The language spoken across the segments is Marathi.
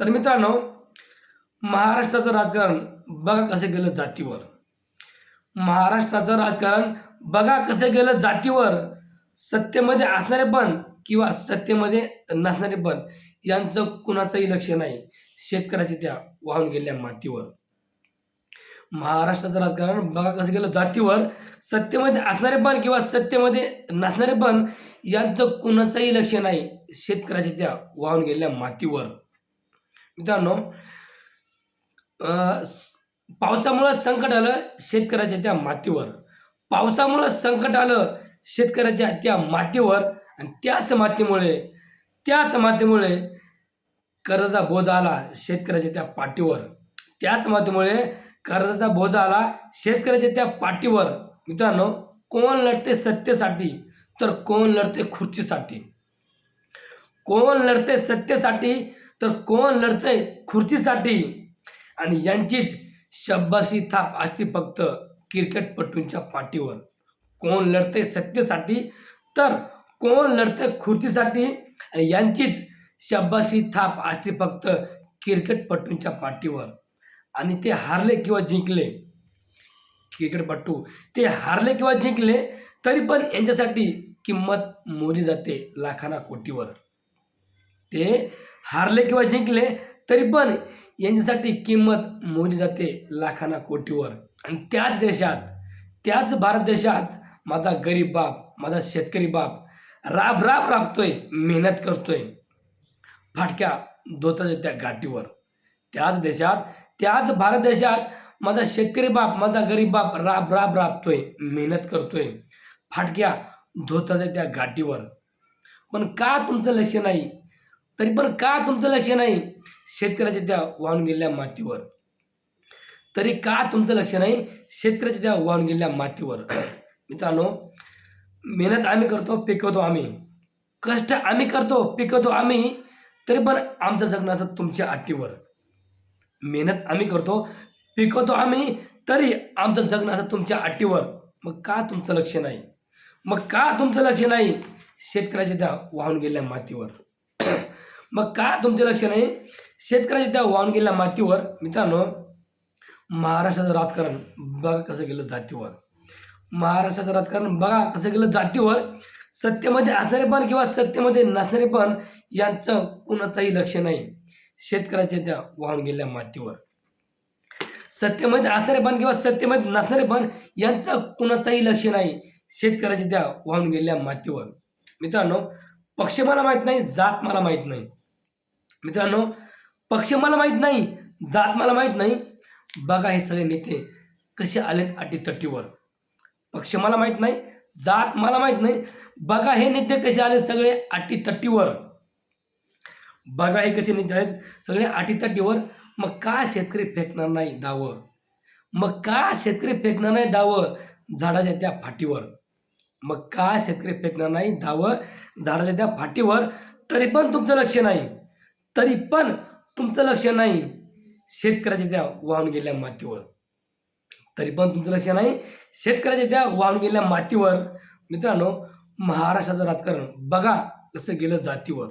तर मित्रांनो महाराष्ट्राचं राजकारण बघा कसं गेलं जातीवर. महाराष्ट्राचं राजकारण बघा कसं गेलं जातीवर. सत्तेमध्ये असणारे पण किंवा सत्तेमध्ये नसणारे पण यांचं कुणाचंही लक्ष नाही. शेतकऱ्याचे त्या वाहून गेलेल्या मातीवर. महाराष्ट्राचं राजकारण बघा कसं गेलं जातीवर. सत्तेमध्ये असणारे पण किंवा सत्तेमध्ये नसणारे पण यांचं कुणाचंही लक्ष नाही. शेतकऱ्याच्या त्या वाहून गेलेल्या मातीवर. मित्रांनो अं, पावसामुळं संकट आलं शेतकऱ्याच्या त्या मातीवर. पावसामुळं संकट आलं शेतकऱ्याच्या त्या मातीवर आणि त्याच मातीमुळे त्याच मातीमुळे कर्जाचा बोजा आला शेतकऱ्याच्या त्या पाठीवर. त्याच मातीमुळे कर्जाचा बोजा आला शेतकऱ्याच्या त्या पाठीवर. मित्रांनो कोण लढते सत्तेसाठी तर कोण लढते खुर्चीसाठी. कोण लढते सत्तेसाठी तर कोण लढतंय खुर्चीसाठी? आणि यांचीच शब्बाशी थाप असते फक्त क्रिकेटपटूंच्या पाठीवर. कोण लढतंय सत्तेसाठी? तर कोण लढतंय खुर्चीसाठी? आणि यांचीच शब्बाशी थाप असते फक्त क्रिकेटपटूंच्या पाठीवर. आणि ते हारले किंवा जिंकले? क्रिकेटपटू ते हारले किंवा जिंकले तरी पण यांच्यासाठी किंमत मोजली जाते लाखाना कोटीवर. ते हारले किंवा जिंकले तरी पण यांच्यासाठी किंमत मोजली जाते लाखाना कोटीवर. आणि त्याच देशात त्याच भारत देशात माझा गरीब बाप माझा शेतकरी बाप राब राब राबतोय मेहनत करतोय. फाटक्या धोताच्या त्या गाठीवर. त्याच देशात त्याच भारत देशात माझा शेतकरी बाप माझा गरीब बाप राब राब राबतोय मेहनत करतोय. फाटक्या धोताच्या त्या गाठीवर. पण का तुमचं लक्ष नाही? तरी पण का तुमचं लक्ष नाही? शेतकऱ्याच्या त्या वाहून गेलेल्या मातीवर. तरी का तुमचं लक्ष नाही? शेतकऱ्याच्या त्या वाहून गेलेल्या मातीवर. मित्रांनो मेहनत आम्ही करतो पिकवतो आम्ही. कष्ट आम्ही करतो पिकवतो आम्ही. तरी पण आमचं जगणं असतं तुमच्या अट्टीवर मेहनत आम्ही करतो पिकवतो आम्ही. तरी आमचं जगणं असतं तुमच्या अट्टीवर मग का तुमचं लक्ष नाही? मग का तुमचं लक्ष नाही? शेतकऱ्याच्या त्या वाहून गेलेल्या मातीवर. मग का तुमचं लक्ष नाही? शेतकऱ्याच्या त्या वाहून गेलेल्या मातीवर मित्रांनो महाराष्ट्राचं राजकारण बघा कसं गेलं जातीवर. महाराष्ट्राचं राजकारण बघा कसं गेलं जातीवर. सत्तेमध्ये असणारे पण किंवा सत्तेमध्ये नसणारे पण यांचं कुणाचंही लक्ष नाही. शेतकऱ्याच्या त्या वाहून गेलेल्या मातीवर. सत्तेमध्ये असणारे पण किंवा सत्तेमध्ये नसणारे पण यांचं कुणाचंही लक्ष नाही. शेतकऱ्याच्या त्या वाहून गेलेल्या मातीवर. मित्रांनो पक्ष मला माहीत नाही जात मला माहीत नाही. मित्रांनो पक्ष मला माहीत नाही जात मला माहीत नाही. बघा हे सगळे नेते कसे आलेत अटीतटीवर. पक्ष मला माहीत नाही जात मला माहीत नाही. बघा हे नेते कसे आले सगळे अटीतटीवर. बघा हे कसे नेते आहेत सगळे अटीतटीवर. मग का शेतकरी फेकणार नाही दावं? मग का शेतकरी फेकणार नाही दावं झाडाच्या त्या फाटीवर? मग का शेतकरी फेकणार नाही दावं झाडाच्या त्या फाटीवर? तरी पण तुमचं लक्ष नाही. तरी पण तुमचं लक्ष नाही शेतकऱ्याच्या त्या वाहून गेलेल्या मातीवर. तरी पण तुमचं लक्ष नाही शेतकऱ्याच्या त्या वाहून गेलेल्या मातीवर. मित्रांनो महाराष्ट्राचं राजकारण बघा कसं गेलं जातीवर.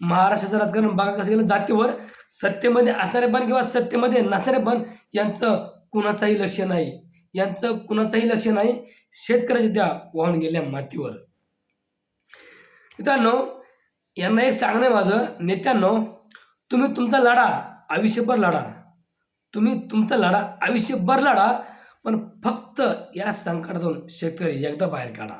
महाराष्ट्राचं राजकारण बघा कसं गेलं जातीवर. सत्तेमध्ये असणारे पण किंवा सत्तेमध्ये नसणारे पण यांचं कुणाचंही लक्ष नाही. यांचं कुणाचंही लक्ष नाही शेतकऱ्याच्या त्या वाहून गेलेल्या मातीवर. मित्रांनो यांना एक सांगणं आहे माझं. नेत्यांनो तुम्ही तुमचा लढा आयुष्यभर लढा. तुम्ही तुमचा लढा आयुष्यभर लढा पण फक्त या संकटातून शेतकरी एकदा बाहेर काढा.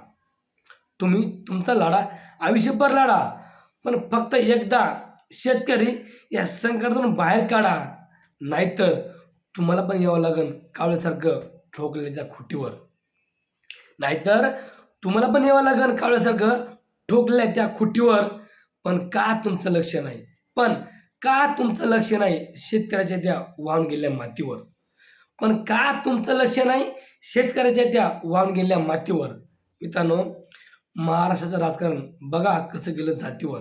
तुम्ही तुमचा लढा आयुष्यभर लढा पण फक्त एकदा शेतकरी या संकटातून बाहेर काढा. नाहीतर तुम्हाला पण यावं लागेल कावळ्यासारखं ठोकलेल्या त्या खुटीवर. नाहीतर तुम्हाला पण यावं लागेल कावळ्यासारखं ठोकल्या त्या खुटीवर. पण का तुमचं लक्ष नाही? पण का तुमचं लक्ष नाही? शेतकऱ्याच्या त्या वाहून गेलेल्या मातीवर. पण का तुमचं लक्ष नाही? शेतकऱ्याच्या त्या वाहून गेलेल्या मातीवर. मित्रांनो महाराष्ट्राचं राजकारण बघा कसं गेलं जातीवर.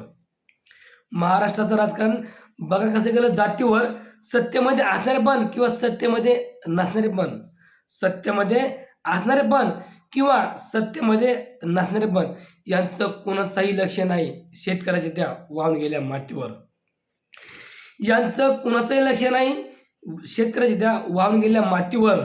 महाराष्ट्राचं राजकारण बघा कसं गेलं जातीवर. सत्तेमध्ये असणारे पण किंवा सत्तेमध्ये नसणारे पण सत्तेमध्ये असणारे पण किंवा सत्तेमध्ये नसणारे पण यांचं कोणाचंही लक्ष नाही शेतकऱ्याच्या त्या वाहून गेल्या मातीवर. यांचं कुणाचंही लक्ष नाही शेतकऱ्याच्या त्या वाहून गेलेल्या मातीवर.